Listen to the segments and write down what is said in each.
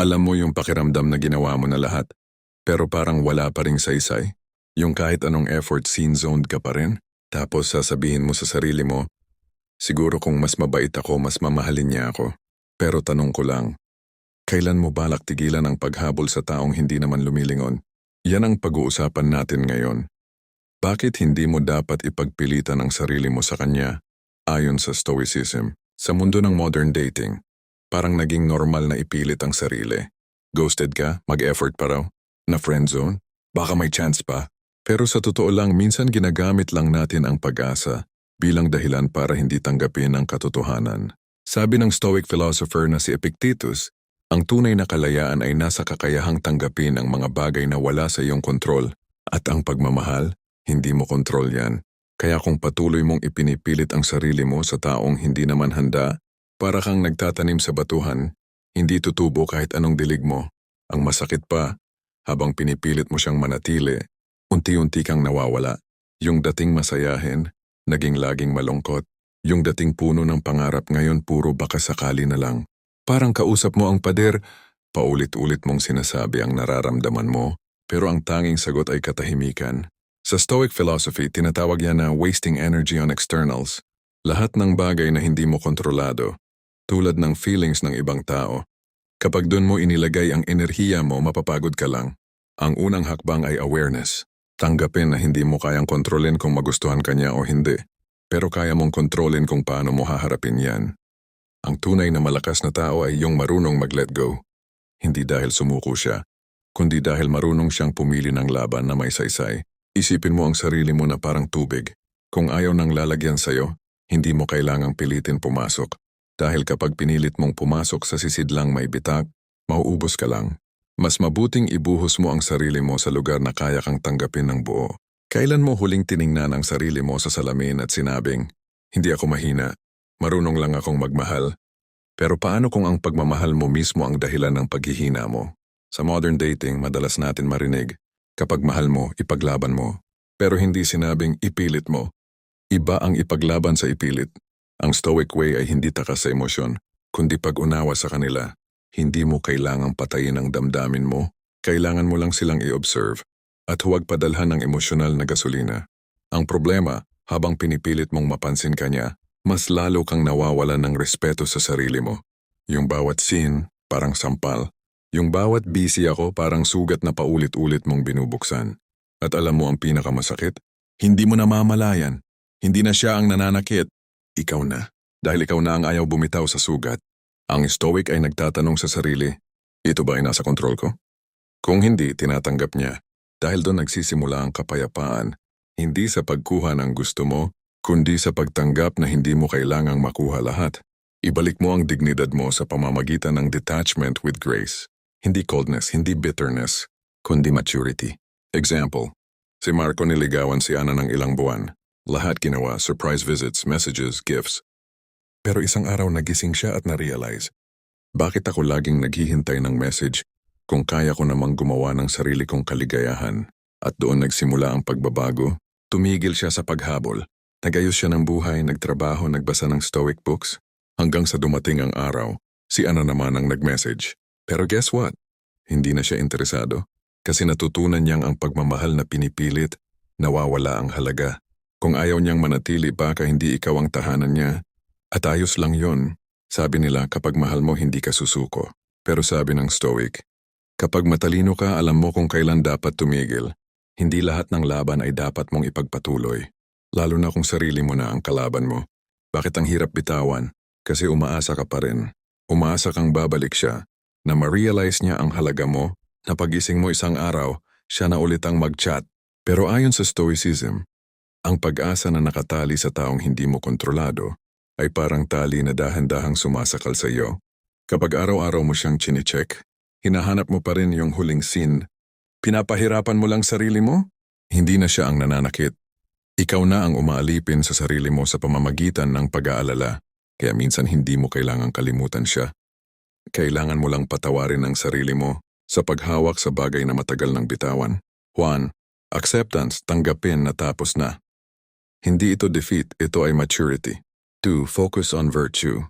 Alam mo yung pakiramdam na ginawa mo na lahat, pero parang wala pa ring saysay. Yung kahit anong effort scene zoned ka pa rin, tapos sasabihin mo sa sarili mo, siguro kung mas mabait ako, mas mamahalin niya ako. Pero tanong ko lang, kailan mo balak tigilan ang paghabol sa taong hindi naman lumilingon? Yan ang pag-uusapan natin ngayon. Bakit hindi mo dapat ipagpilitan ang sarili mo sa kanya? Ayon sa Stoicism, sa mundo ng modern dating, parang naging normal na ipilit ang sarili. Ghosted ka, mag-effort pa raw. Na friend zone, baka may chance pa. Pero sa totoo lang, minsan ginagamit lang natin ang pag-asa bilang dahilan para hindi tanggapin ang katotohanan. Sabi ng Stoic philosopher na si Epictetus, ang tunay na kalayaan ay nasa kakayahang tanggapin ang mga bagay na wala sa iyong kontrol at ang pagmamahal, hindi mo kontrol yan. Kaya kung patuloy mong ipinipilit ang sarili mo sa taong hindi naman handa, para kang nagtatanim sa batuhan, hindi tutubo kahit anong dilig mo. Ang masakit pa, habang pinipilit mo siyang manatili, unti-unti kang nawawala. Yung dating masayahin, naging laging malungkot. Yung dating puno ng pangarap ngayon puro baka sakali na lang. Parang kausap mo ang pader, paulit-ulit mong sinasabi ang nararamdaman mo, pero ang tanging sagot ay katahimikan. Sa Stoic philosophy, tinatawag yan na wasting energy on externals. Lahat ng bagay na hindi mo kontrolado, tulad ng feelings ng ibang tao. Kapag doon mo inilagay ang enerhiya mo, mapapagod ka lang. Ang unang hakbang ay awareness. Tanggapin na hindi mo kayang kontrolin kung magustuhan ka niya o hindi. Pero kaya mong kontrolin kung paano mo haharapin yan. Ang tunay na malakas na tao ay yung marunong mag-let go. Hindi dahil sumuko siya, kundi dahil marunong siyang pumili ng laban na may saysay. Isipin mo ang sarili mo na parang tubig. Kung ayaw nang lalagyan sa'yo, hindi mo kailangang pilitin pumasok. Dahil kapag pinilit mong pumasok sa sisidlang may bitak, mauubos ka lang. Mas mabuting ibuhos mo ang sarili mo sa lugar na kaya kang tanggapin ng buo. Kailan mo huling tiningnan ang sarili mo sa salamin at sinabing, hindi ako mahina, marunong lang akong magmahal. Pero paano kung ang pagmamahal mo mismo ang dahilan ng paghihina mo? Sa modern dating, madalas natin marinig, kapag mahal mo, ipaglaban mo. Pero hindi sinabing ipilit mo. Iba ang ipaglaban sa ipilit. Ang stoic way ay hindi takas sa emosyon, kundi pag-unawa sa kanila. Hindi mo kailangang patayin ang damdamin mo, kailangan mo lang silang i-observe at huwag padalhan ng emosyonal na gasolina. Ang problema, habang pinipilit mong mapansin ka niya, mas lalo kang nawawalan ng respeto sa sarili mo. Yung bawat scene, parang sampal. Yung bawat busy ako, parang sugat na paulit-ulit mong binubuksan. At alam mo ang pinakamasakit? Hindi mo namamalayan. Hindi na siya ang nananakit. Ikaw na. Dahil ikaw na ang ayaw bumitaw sa sugat. Ang stoic ay nagtatanong sa sarili, ito ba ay nasa kontrol ko? Kung hindi, tinatanggap niya. Dahil doon nagsisimula ang kapayapaan, hindi sa pagkuha ng gusto mo, kundi sa pagtanggap na hindi mo kailangang makuha lahat. Ibalik mo ang dignidad mo sa pamamagitan ng detachment with grace. Hindi coldness, hindi bitterness, kundi maturity. Example, si Marco niligawan si Ana ng ilang buwan. Lahat ginawa, surprise visits, messages, gifts. Pero isang araw nagising siya at na-realize, bakit ako laging naghihintay ng message kung kaya ko namang gumawa ng sarili kong kaligayahan? At doon nagsimula ang pagbabago. Tumigil siya sa paghabol. Nagayos siya ng buhay, nagtrabaho, nagbasa ng stoic books. Hanggang sa dumating ang araw, si Ana naman ang nag-message. Pero guess what? Hindi na siya interesado. Kasi natutunan niyang ang pagmamahal na pinipilit, nawawala ang halaga. Kung ayaw niyang manatili baka hindi ikaw ang tahanan niya, at ayos lang yon. Sabi nila kapag mahal mo hindi ka susuko. Pero sabi ng Stoic, kapag matalino ka alam mo kung kailan dapat tumigil. Hindi lahat ng laban ay dapat mong ipagpatuloy. Lalo na kung sarili mo na ang kalaban mo. Bakit ang hirap bitawan? Kasi umaasa ka pa rin. Umaasa kang babalik siya, na ma-realize niya ang halaga mo, na pagising mo isang araw, siya na ulit ang mag-chat. Pero ayon sa Stoicism, ang pag-asa na nakatali sa taong hindi mo kontrolado ay parang tali na dahan-dahang sumasakal sa iyo. Kapag araw-araw mo siyang chinecheck, hinahanap mo pa rin yung huling scene. Pinapahirapan mo lang sarili mo? Hindi na siya ang nananakit. Ikaw na ang umaalipin sa sarili mo sa pamamagitan ng pag-aalala, kaya minsan hindi mo kailangang kalimutan siya. Kailangan mo lang patawarin ang sarili mo sa paghawak sa bagay na matagal ng bitawan. Juan, acceptance, tanggapin na tapos na. Hindi ito defeat, ito ay maturity. 2. Focus on virtue.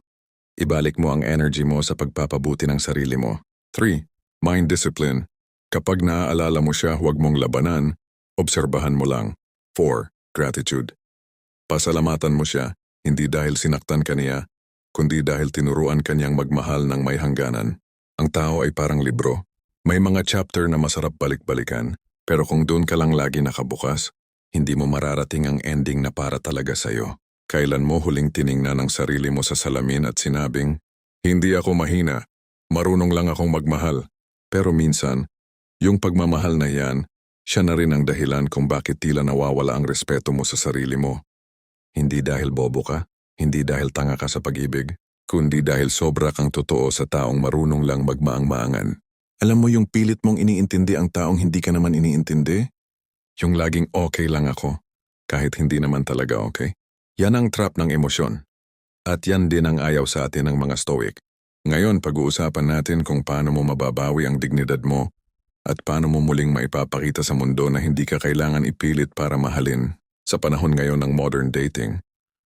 Ibalik mo ang energy mo sa pagpapabuti ng sarili mo. 3. Mind discipline. Kapag naaalala mo siya, huwag mong labanan, obserbahan mo lang. 4. Gratitude. Pasalamatan mo siya, hindi dahil sinaktan ka niya, kundi dahil tinuruan kanyang magmahal ng may hangganan. Ang tao ay parang libro. May mga chapter na masarap balik-balikan, pero kung doon ka lang lagi nakabukas, hindi mo mararating ang ending na para talaga sa'yo. Kailan mo huling tiningnan ang sarili mo sa salamin at sinabing, Hindi ako mahina, marunong lang akong magmahal. Pero minsan, yung pagmamahal na yan, siya na rin ang dahilan kung bakit tila nawawala ang respeto mo sa sarili mo. Hindi dahil bobo ka, hindi dahil tanga ka sa pag-ibig, kundi dahil sobra kang totoo sa taong marunong lang magmaang-maangan. Alam mo yung pilit mong iniintindi ang taong hindi ka naman iniintindi? Yung laging okay lang ako, kahit hindi naman talaga okay. Yan ang trap ng emosyon. At yan din ang ayaw sa atin ng mga stoic. Ngayon, pag-uusapan natin kung paano mo mababawi ang dignidad mo at paano mo muling maipapakita sa mundo na hindi ka kailangan ipilit para mahalin. Sa panahon ngayon ng modern dating,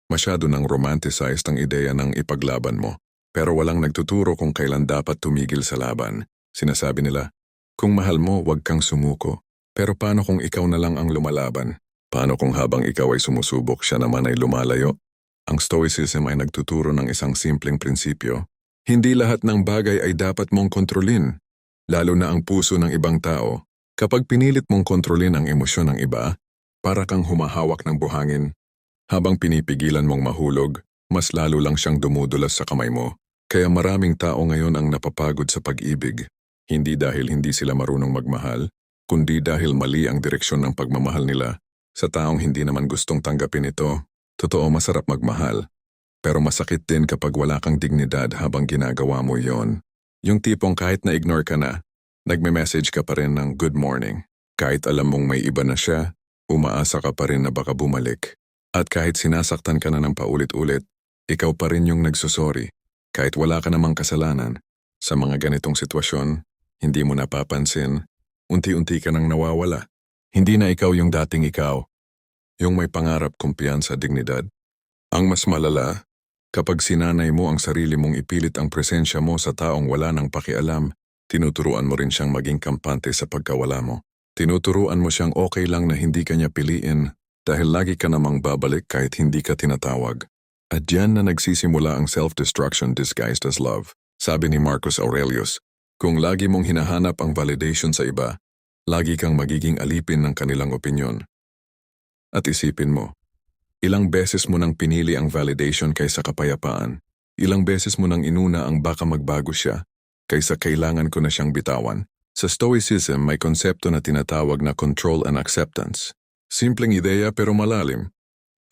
masyado nang romanticized ang ideya ng ipaglaban mo. Pero walang nagtuturo kung kailan dapat tumigil sa laban. Sinasabi nila, kung mahal mo, huwag kang sumuko. Pero paano kung ikaw na lang ang lumalaban? Paano kung habang ikaw ay sumusubok, siya naman ay lumalayo? Ang Stoicism ay nagtuturo ng isang simpleng prinsipyo. Hindi lahat ng bagay ay dapat mong kontrolin, lalo na ang puso ng ibang tao. Kapag pinilit mong kontrolin ang emosyon ng iba, para kang humahawak ng buhangin. Habang pinipigilan mong mahulog, mas lalo lang siyang dumudulas sa kamay mo. Kaya maraming tao ngayon ang napapagod sa pag-ibig. Hindi dahil hindi sila marunong magmahal, kundi dahil mali ang direksyon ng pagmamahal nila. Sa taong hindi naman gustong tanggapin ito, totoo masarap magmahal. Pero masakit din kapag wala kang dignidad habang ginagawa mo yon. Yung tipong kahit na-ignore ka na, nagme-message ka pa rin ng good morning. Kahit alam mong may iba na siya, umaasa ka pa rin na baka bumalik. At kahit sinasaktan ka na ng paulit-ulit, ikaw pa rin yung nagsusori. Kahit wala ka namang kasalanan, sa mga ganitong sitwasyon, hindi mo napapansin, unti-unti ka nang nawawala. Hindi na ikaw yung dating ikaw. Yung may pangarap, kumpiyansa, dignidad. Ang mas malala, kapag sinanay mo ang sarili mong ipilit ang presensya mo sa taong wala nang pakialam, tinuturuan mo rin siyang maging kampante sa pagkawala mo. Tinuturuan mo siyang okay lang na hindi kanya piliin dahil lagi ka namang babalik kahit hindi ka tinatawag. At diyan na nagsisimula ang self-destruction disguised as love. Sabi ni Marcus Aurelius, kung lagi mong hinahanap ang validation sa iba, lagi kang magiging alipin ng kanilang opinyon. At isipin mo, ilang beses mo nang pinili ang validation kaysa kapayapaan, ilang beses mo nang inuna ang baka magbago siya, kaysa kailangan ko na siyang bitawan. Sa Stoicism may konsepto na tinatawag na control and acceptance. Simpleng ideya pero malalim.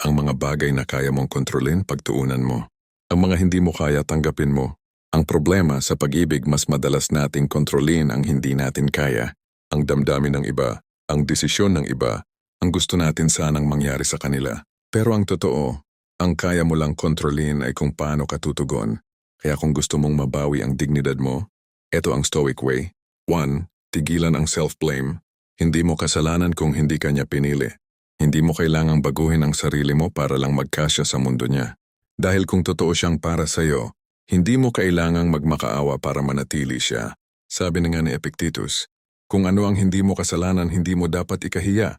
Ang mga bagay na kaya mong kontrolin, pagtuunan mo. Ang mga hindi mo kaya, tanggapin mo. Ang problema sa pag-ibig mas madalas nating kontrolin ang hindi natin kaya. Ang damdamin ng iba, ang desisyon ng iba, ang gusto natin sanang mangyari sa kanila. Pero ang totoo, ang kaya mo lang kontrolin ay kung paano ka tutugon. Kaya kung gusto mong mabawi ang dignidad mo, ito ang stoic way. 1. Tigilan ang self-blame. Hindi mo kasalanan kung hindi ka niya pinili. Hindi mo kailangang baguhin ang sarili mo para lang magkasya sa mundo niya. Dahil kung totoo siyang para sa'yo, hindi mo kailangang magmakaawa para manatili siya. Sabi na nga ni Epictetus, kung ano ang hindi mo kasalanan, hindi mo dapat ikahiya.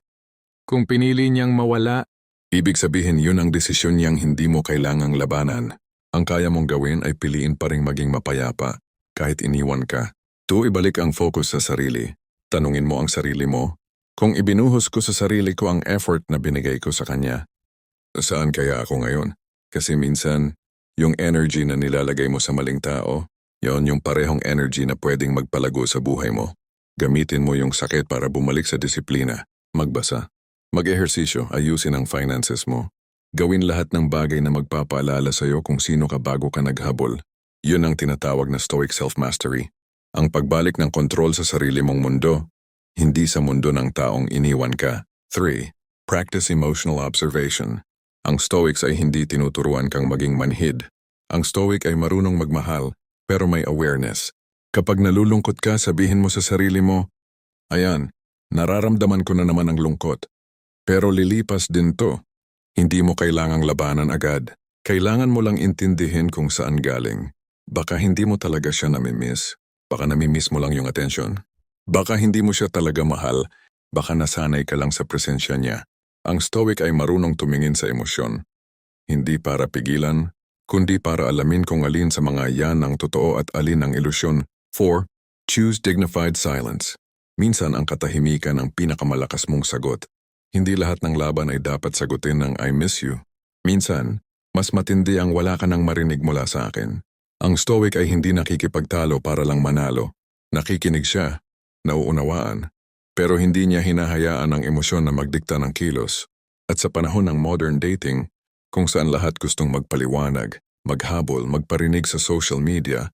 Kung pinili niyang mawala, Ibig sabihin yun ang desisyon niyang hindi mo kailangang labanan. Ang kaya mong gawin ay piliin pa ring maging mapayapa, kahit iniwan ka. Tu ibalik ang focus sa sarili. Tanungin mo ang sarili mo, kung ibinuhos ko sa sarili ko ang effort na binigay ko sa kanya, saan kaya ako ngayon? Kasi minsan, yung energy na nilalagay mo sa maling tao, yon yung parehong energy na pwedeng magpalago sa buhay mo. Gamitin mo yung sakit para bumalik sa disiplina, magbasa, mag-ehersisyo, ayusin ang finances mo. Gawin lahat ng bagay na magpapaalala sa'yo kung sino ka bago ka naghabol. Yun ang tinatawag na stoic self-mastery. Ang pagbalik ng kontrol sa sarili mong mundo, hindi sa mundo ng taong iniwan ka. 3. Practice emotional observation. Ang Stoics ay hindi tinuturuan kang maging manhid. Ang Stoic ay marunong magmahal, pero may awareness. Kapag nalulungkot ka, sabihin mo sa sarili mo, Ayan, nararamdaman ko na naman ang lungkot. Pero lilipas din to. Hindi mo kailangang labanan agad. Kailangan mo lang intindihin kung saan galing. Baka hindi mo talaga siya namimiss. Baka namimiss mo lang yung atensyon. Baka hindi mo siya talaga mahal. Baka nasanay ka lang sa presensya niya. Ang stoic ay marunong tumingin sa emosyon. Hindi para pigilan, kundi para alamin kung alin sa mga yan ang totoo at alin ang ilusyon. 4. Choose dignified silence. Minsan ang katahimikan ang pinakamalakas mong sagot. Hindi lahat ng laban ay dapat sagutin ng I miss you. Minsan, mas matindi ang wala ka nang marinig mula sa akin. Ang stoic ay hindi nakikipagtalo para lang manalo. Nakikinig siya, nauunawaan, pero hindi niya hinahayaan ang emosyon na magdikta ng kilos. At sa panahon ng modern dating, kung saan lahat gustong magpaliwanag, maghabol, magparinig sa social media,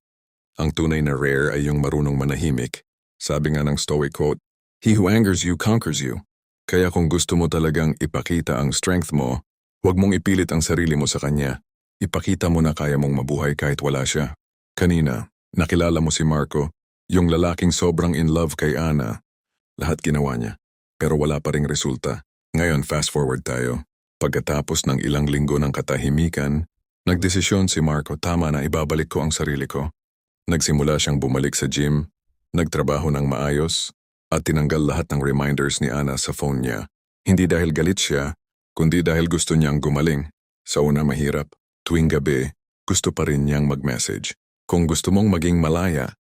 ang tunay na rare ay yung marunong manahimik. Sabi nga ng stoic quote, He who angers you conquers you. Kaya kung gusto mo talagang ipakita ang strength mo, huwag mong ipilit ang sarili mo sa kanya. Ipakita mo na kaya mong mabuhay kahit wala siya. Kanina, nakilala mo si Marco, yung lalaking sobrang in love kay Ana. Lahat ginawa niya, pero wala pa ring resulta. Ngayon, fast forward tayo. Pagkatapos ng ilang linggo ng katahimikan, nagdesisyon si Marco tama na ibabalik ko ang sarili ko. Nagsimula siyang bumalik sa gym, nagtrabaho ng maayos, at tinanggal lahat ng reminders ni Ana sa phone niya. Hindi dahil galit siya, kundi dahil gusto niyang gumaling. Sa una mahirap, tuwing gabi, gusto pa rin niyang mag-message. Kung gusto mong maging malaya,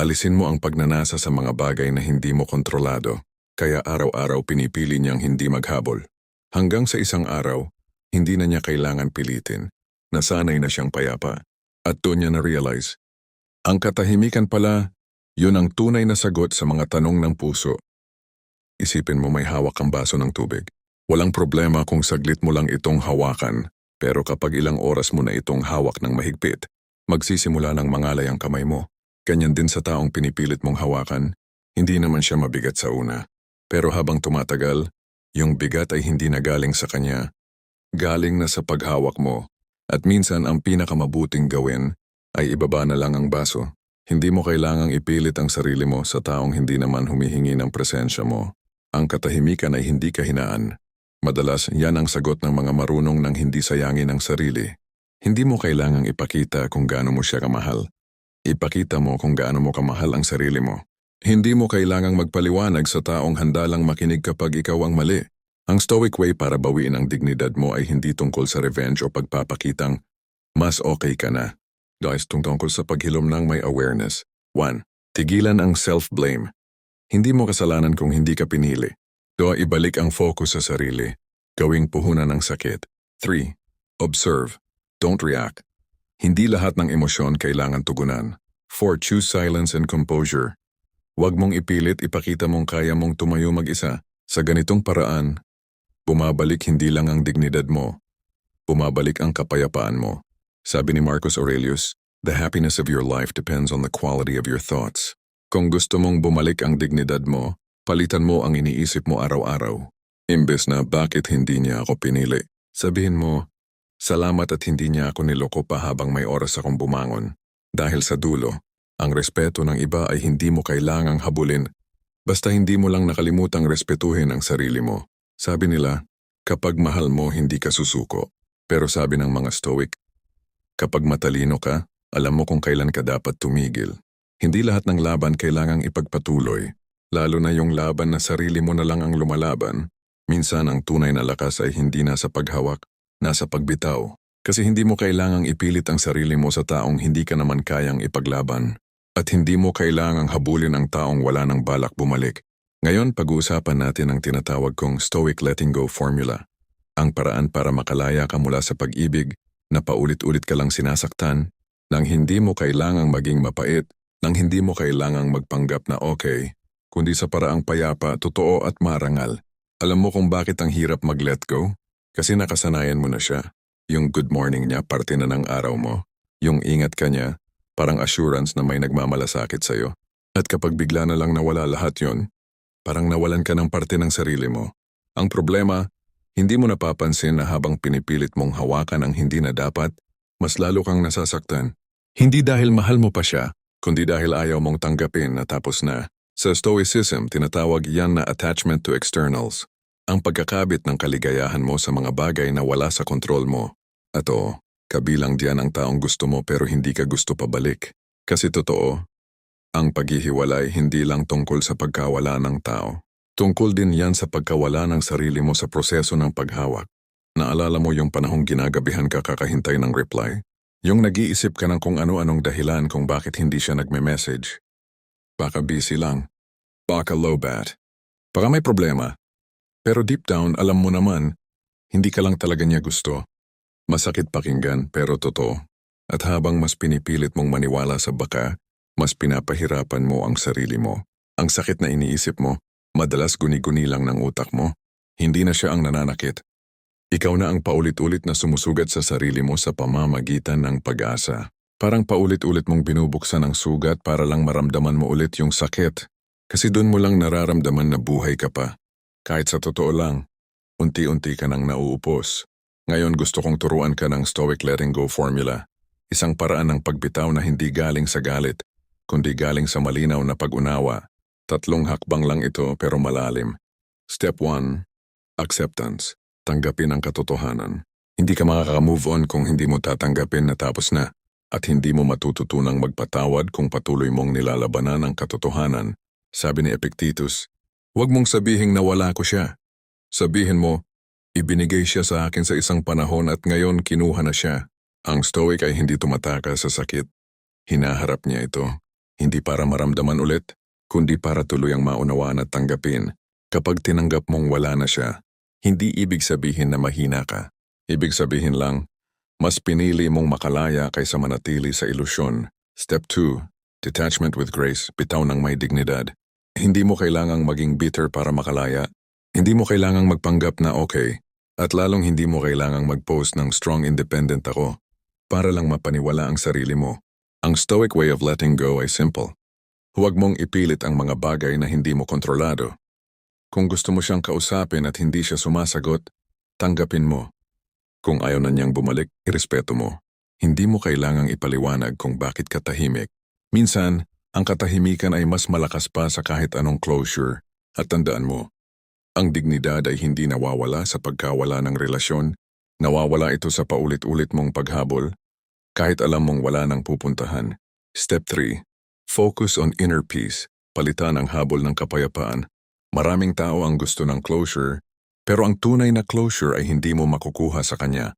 alisin mo ang pagnanasa sa mga bagay na hindi mo kontrolado, kaya araw-araw pinipili niyang hindi maghabol. Hanggang sa isang araw, hindi na niya kailangan pilitin. Nasanay na siyang payapa. At doon niya na-realize, ang katahimikan pala, yun ang tunay na sagot sa mga tanong ng puso. Isipin mo may hawak kang baso ng tubig. Walang problema kung saglit mo lang itong hawakan, pero kapag ilang oras mo na itong hawak ng mahigpit, magsisimula ng mangalay ang kamay mo. Ganyan din sa taong pinipilit mong hawakan, hindi naman siya mabigat sa una. Pero habang tumatagal, yung bigat ay hindi na galing sa kanya. Galing na sa paghawak mo. At minsan ang pinakamabuting gawin ay ibaba na lang ang baso. Hindi mo kailangang ipilit ang sarili mo sa taong hindi naman humihingi ng presensya mo. Ang katahimikan ay hindi kahinaan. Madalas, yan ang sagot ng mga marunong ng hindi sayangin ang sarili. Hindi mo kailangang ipakita kung gaano mo siya kamahal. Ipakita mo kung gaano mo kamahal ang sarili mo. Hindi mo kailangang magpaliwanag sa taong handa lang makinig kapag ikaw ang mali. Ang stoic way para bawiin ang dignidad mo ay hindi tungkol sa revenge o pagpapakitang mas okay ka na. Guys, tungkol sa paghilom ng may awareness. 1. Tigilan ang self-blame. Hindi mo kasalanan kung hindi ka pinili. 2. Ibalik ang focus sa sarili. Gawing puhunan ng sakit. 3. Observe. Don't react. Hindi lahat ng emosyon kailangan tugunan. 4. Choose silence and composure. Huwag mong ipilit ipakita mong kaya mong tumayo mag-isa. Sa ganitong paraan, bumabalik hindi lang ang dignidad mo, bumabalik ang kapayapaan mo. Sabi ni Marcus Aurelius, the happiness of your life depends on the quality of your thoughts. Kung gusto mong bumalik ang dignidad mo, palitan mo ang iniisip mo araw-araw. Imbes na bakit hindi niya ako pinili, sabihin mo, salamat at hindi niya ako niloko pa habang may oras akong bumangon. Dahil sa dulo, ang respeto ng iba ay hindi mo kailangang habulin, basta hindi mo lang nakalimutang respetuhin ang sarili mo. Sabi nila, kapag mahal mo hindi ka susuko. Pero sabi ng mga stoic, kapag matalino ka, alam mo kung kailan ka dapat tumigil. Hindi lahat ng laban kailangang ipagpatuloy, lalo na yung laban na sarili mo na lang ang lumalaban. Minsan ang tunay na lakas ay hindi nasa paghawak, nasa pagbitaw. Kasi hindi mo kailangang ipilit ang sarili mo sa taong hindi ka naman kayang ipaglaban. At hindi mo kailangang habulin ang taong wala ng balak bumalik. Ngayon pag-uusapan natin ang tinatawag kong Stoic Letting Go Formula. Ang paraan para makalaya ka mula sa pag-ibig na paulit-ulit ka lang sinasaktan, nang hindi mo kailangang maging mapait, nang hindi mo kailangang magpanggap na okay, kundi sa paraang payapa, totoo at marangal. Alam mo kung bakit ang hirap mag-let go? Kasi nakasanayan mo na siya. Yung good morning niya parte na ng araw mo. Yung ingat ka niya, parang assurance na may nagmamalasakit sa'yo. At kapag bigla na lang nawala lahat yon, parang nawalan ka ng parte ng sarili mo. Ang problema, hindi mo napapansin na habang pinipilit mong hawakan ang hindi na dapat, mas lalo kang nasasaktan. Hindi dahil mahal mo pa siya, kundi dahil ayaw mong tanggapin na tapos na. Sa Stoicism, tinatawag yan na attachment to externals. Ang pagkakabit ng kaligayahan mo sa mga bagay na wala sa kontrol mo. At oo, kabilang diyan ang taong gusto mo pero hindi ka gusto pabalik. Kasi totoo, Ang paghihiwalay hindi lang tungkol sa pagkawala ng tao. Tungkol din yan sa pagkawala ng sarili mo sa proseso ng paghawak. Naalala mo yung panahong ginagabihan ka kakahintay ng reply? Yung nag-iisip ka ng kung ano-anong dahilan kung bakit hindi siya nagme-message. Baka busy lang. Baka low bat. Baka may problema. Pero deep down, alam mo naman, hindi ka lang talaga niya gusto. Masakit pakinggan pero totoo. At habang mas pinipilit mong maniwala sa baka, mas pinapahirapan mo ang sarili mo. Ang sakit na iniisip mo, madalas guni-guni lang ng utak mo. Hindi na siya ang nananakit. Ikaw na ang paulit-ulit na sumusugat sa sarili mo sa pamamagitan ng pag-asa. Parang paulit-ulit mong binubuksan ang sugat para lang maramdaman mo ulit yung sakit. Kasi doon mo lang nararamdaman na buhay ka pa. Kahit sa totoo lang, unti-unti ka nang nauupos. Ngayon gusto kong turuan ka ng Stoic Letting Go Formula. Isang paraan ng pagbitaw na hindi galing sa galit, kundi galing sa malinaw na pag-unawa. Tatlong hakbang lang ito pero malalim. Step 1. Acceptance. Tanggapin ang katotohanan. Hindi ka makaka-move on kung hindi mo tatanggapin na tapos na at hindi mo matututunang magpatawad kung patuloy mong nilalabanan ang katotohanan. Sabi ni Epictetus, huwag mong sabihing nawala ko siya. Sabihin mo, ibinigay siya sa akin sa isang panahon at ngayon kinuha na siya. Ang stoic ay hindi tumataka sa sakit. Hinaharap niya ito, hindi para maramdaman ulit, kundi para tuluyang maunawaan at tanggapin. Kapag tinanggap mong wala na siya, hindi ibig sabihin na mahina ka. Ibig sabihin lang, mas pinili mong makalaya kaysa manatili sa ilusyon. Step 2. Detachment with grace, bitaw ng may dignidad. Hindi mo kailangang maging bitter para makalaya. Hindi mo kailangang magpanggap na okay. At lalong hindi mo kailangang mag-post ng strong independent ako para lang mapaniwala ang sarili mo. Ang stoic way of letting go ay simple. Huwag mong ipilit ang mga bagay na hindi mo kontrolado. Kung gusto mo siyang kausapin at hindi siya sumasagot, tanggapin mo. Kung ayaw na niyang bumalik, irespeto mo. Hindi mo kailangang ipaliwanag kung bakit ka tahimik. Minsan, ang katahimikan ay mas malakas pa sa kahit anong closure. At tandaan mo, ang dignidad ay hindi nawawala sa pagkawala ng relasyon. Nawawala ito sa paulit-ulit mong paghabol. Kahit alam mong wala nang pupuntahan. Step 3. Focus on inner peace. Palitan ang habol ng kapayapaan. Maraming tao ang gusto ng closure, pero ang tunay na closure ay hindi mo makukuha sa kanya.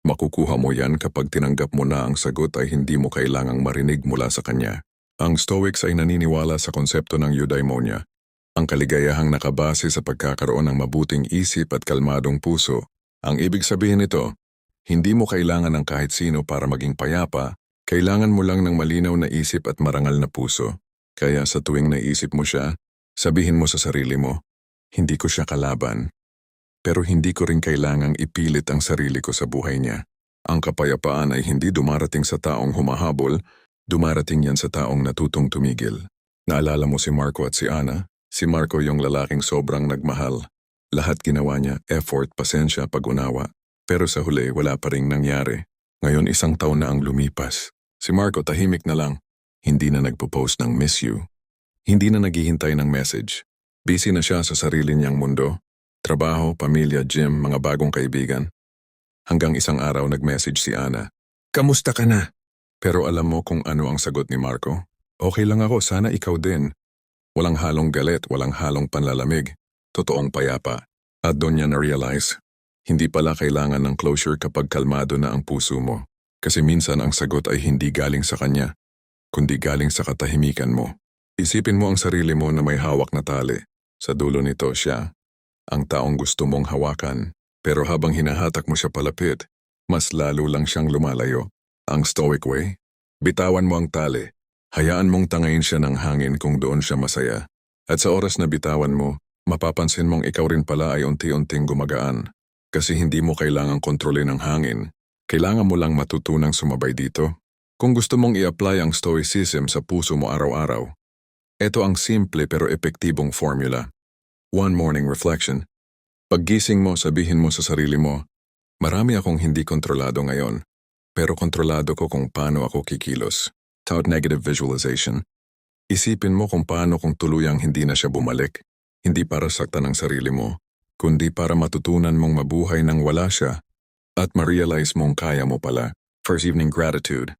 Makukuha mo yan kapag tinanggap mo na ang sagot ay hindi mo kailangang marinig mula sa kanya. Ang Stoics ay naniniwala sa konsepto ng eudaimonia, ang kaligayahang nakabase sa pagkakaroon ng mabuting isip at kalmadong puso. Ang ibig sabihin nito, hindi mo kailangan ng kahit sino para maging payapa, kailangan mo lang ng malinaw na isip at marangal na puso. Kaya sa tuwing naisip mo siya, sabihin mo sa sarili mo, hindi ko siya kalaban. Pero hindi ko rin kailangang ipilit ang sarili ko sa buhay niya. Ang kapayapaan ay hindi dumarating sa taong humahabol, dumarating yan sa taong natutong tumigil. Naalala mo si Marco at si Ana? Si Marco yung lalaking sobrang nagmahal. Lahat ginawa niya, effort, pasensya, pag-unawa. Pero sa huli, wala pa rin nangyari. Ngayon isang taon na ang lumipas. Si Marco tahimik na lang. Hindi na nagpo-post ng miss you. Hindi na naghihintay ng message. Busy na siya sa sarili niyang mundo. Trabaho, pamilya, gym, mga bagong kaibigan. Hanggang isang araw nag-message si Ana. Kamusta ka na? Pero alam mo kung ano ang sagot ni Marco? Okay lang ako, sana ikaw din. Walang halong galit, walang halong panlalamig. Totoong payapa. At doon niya na-realize, hindi pala kailangan ng closure kapag kalmado na ang puso mo. Kasi minsan ang sagot ay hindi galing sa kanya, kundi galing sa katahimikan mo. Isipin mo ang sarili mo na may hawak na tali. Sa dulo nito siya, ang taong gusto mong hawakan. Pero habang hinahatak mo siya palapit, mas lalo lang siyang lumalayo. Ang stoic way, bitawan mo ang tali. Hayaan mong tangayin siya ng hangin kung doon siya masaya. At sa oras na bitawan mo, mapapansin mong ikaw rin pala ay unti-unting gumagaan. Kasi hindi mo kailangang kontrolin ang hangin. Kailangan mo lang matutunang sumabay dito. Kung gusto mong i-apply ang stoicism sa puso mo araw-araw, ito ang simple pero epektibong formula. One morning reflection. Paggising mo, sabihin mo sa sarili mo, marami akong hindi kontrolado ngayon, pero kontrolado ko kung paano ako kikilos. Tawag negative visualization. Isipin mo kung paano kung tuluyang hindi na siya bumalik, hindi para saktan ang sarili mo, kundi para matutunan mong mabuhay nang wala siya at ma-realize mong kaya mo pala. First evening gratitude.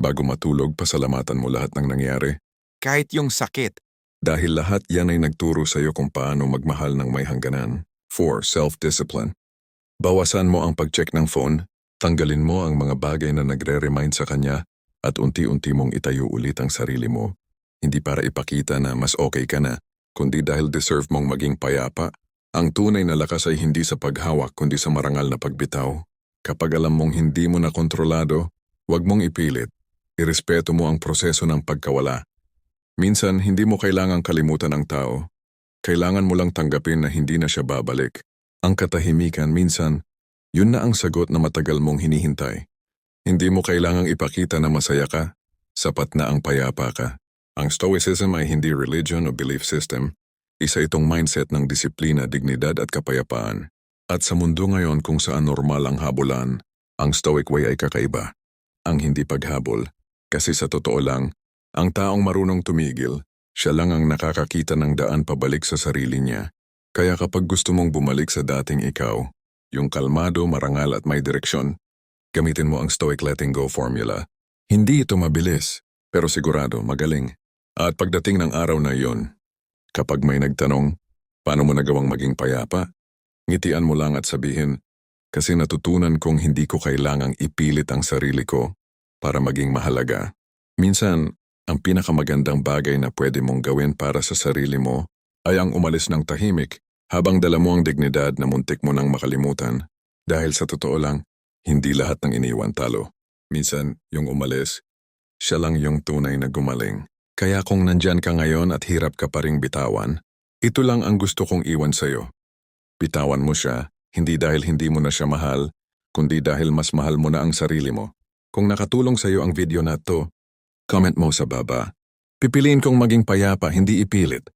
Bago matulog, pasalamatan mo lahat ng nangyari. kahit yung sakit. Dahil lahat yan ay nagturo sa iyo kung paano magmahal ng may hangganan. 4. Self-discipline. Bawasan mo ang pag-check ng phone, tanggalin mo ang mga bagay na nagre-remind sa kanya, at unti-unti mong itayo ulit ang sarili mo. Hindi para ipakita na mas okay ka na, kundi dahil deserve mong maging payapa. Ang tunay na lakas ay hindi sa paghawak kundi sa marangal na pagbitaw. Kapag alam mong hindi mo na kontrolado, huwag mong ipilit. Irespeto mo ang proseso ng pagkawala. Minsan, hindi mo kailangang kalimutan ang tao. Kailangan mo lang tanggapin na hindi na siya babalik. Ang katahimikan minsan, yun na ang sagot na matagal mong hinihintay. Hindi mo kailangang ipakita na masaya ka. Sapat na ang payapa ka. Ang Stoicism ay hindi religion o belief system. Isa itong mindset ng disiplina, dignidad at kapayapaan. At sa mundo ngayon kung saan normal ang habulan, ang Stoic way ay kakaiba. Ang hindi paghabol. Kasi sa totoo lang, ang taong marunong tumigil, siya lang ang nakakakita ng daan pabalik sa sarili niya. Kaya kapag gusto mong bumalik sa dating ikaw, yung kalmado, marangal at may direksyon, gamitin mo ang Stoic Letting Go formula. Hindi ito mabilis, pero sigurado magaling. At pagdating ng araw na iyon, kapag may nagtanong, paano mo nagawang maging payapa? Ngitian mo lang at sabihin, kasi natutunan kong hindi ko kailangang ipilit ang sarili ko para maging mahalaga. Minsan, ang pinakamagandang bagay na pwede mong gawin para sa sarili mo ay ang umalis ng tahimik habang dala mo ang dignidad na muntik mo nang makalimutan. Dahil sa totoo lang, hindi lahat ng iniwan talo. Minsan, yung umalis, siya lang yung tunay na gumaling. Kaya kung nandyan ka ngayon at hirap ka pa ring bitawan, ito lang ang gusto kong iwan sa'yo. Bitawan mo siya, hindi dahil hindi mo na siya mahal, kundi dahil mas mahal mo na ang sarili mo. Kung nakatulong sa'yo ang video na to, comment mo sa baba. Pipiliin kong maging payapa, hindi ipilit.